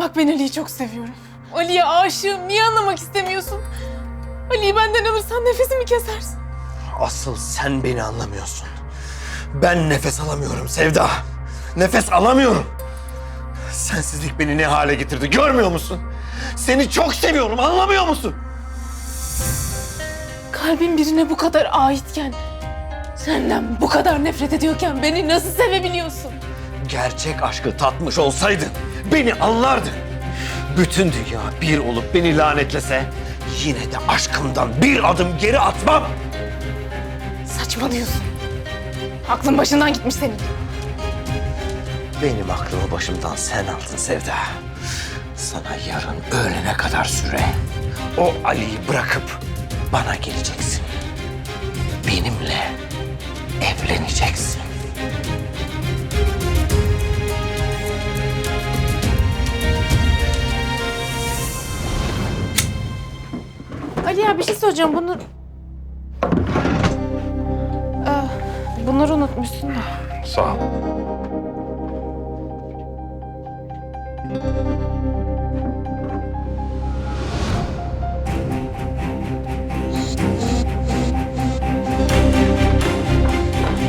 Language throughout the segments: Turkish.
Bak ben Ali'yi çok seviyorum. Ali'ye aşığım. Niye anlamak istemiyorsun? Ali'yi benden alırsan nefesimi kesersin. Asıl sen beni anlamıyorsun. Ben nefes alamıyorum Sevda. Nefes alamıyorum. Sensizlik beni ne hale getirdi görmüyor musun? Seni çok seviyorum anlamıyor musun? Kalbin birine bu kadar aitken, senden bu kadar nefret ediyorken beni nasıl sevebiliyorsun? Gerçek aşkı tatmış olsaydın beni anlardın. Bütün dünya bir olup beni lanetlese yine de aşkımdan bir adım geri atmam. Saçmalıyorsun. Aklın başından gitmiş senin. Benim aklımı başımdan sen aldın Sevda. Sana yarın öğlene kadar süre. O Ali'yi bırakıp bana geleceksin. Benimle evleneceksin. Ali ya bir şey soracağım. Bunu... Ah, bunları unutmuşsun da. Sağ ol.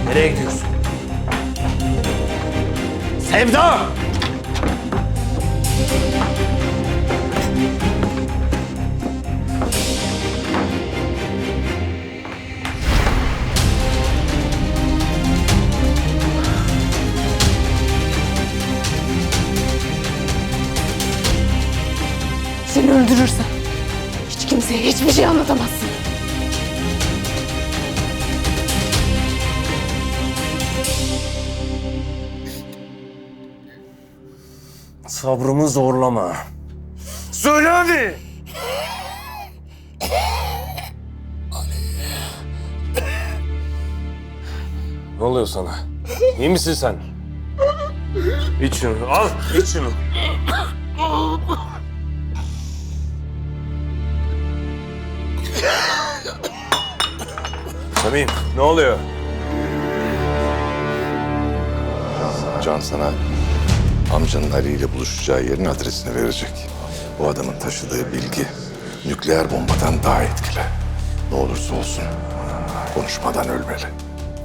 Nereye gidiyorsun? Sevda! Seni öldürürsem hiç kimseye hiçbir şey anlatamazsın. Sabrımı zorlama. Söyle hadi! Ne oluyor sana? İyi misin sen? İç şunu, al, iç şunu. Samim, ne oluyor? Can sana amcanın Ali ile buluşacağı yerin adresini verecek. Bu adamın taşıdığı bilgi nükleer bombadan daha etkili. Ne olursa olsun konuşmadan ölmeli.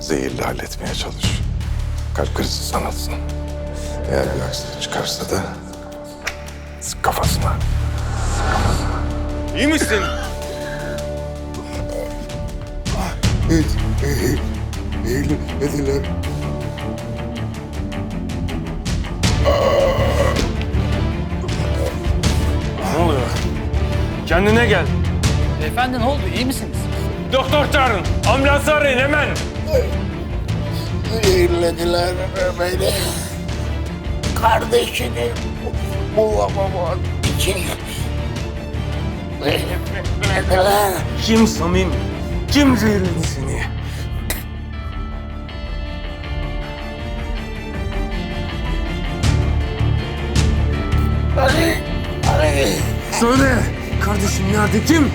Zehirli halletmeye çalış. Kalp krizi sanılsın. Eğer bir aksilik çıkarsa da sık kafasına. İyi misin? Dediler. Ne oluyor? Kendine gel. Beyefendi ne oldu? İyi misiniz? Doktor çağırın. Ambulans arayın hemen. Zehirlediler beni. Kardeşini bulamamam için zehirlediler. Kim Samim? Kim zehirledi seni? Ali, Ali. Söyle. Kardeşim nerede? Kim?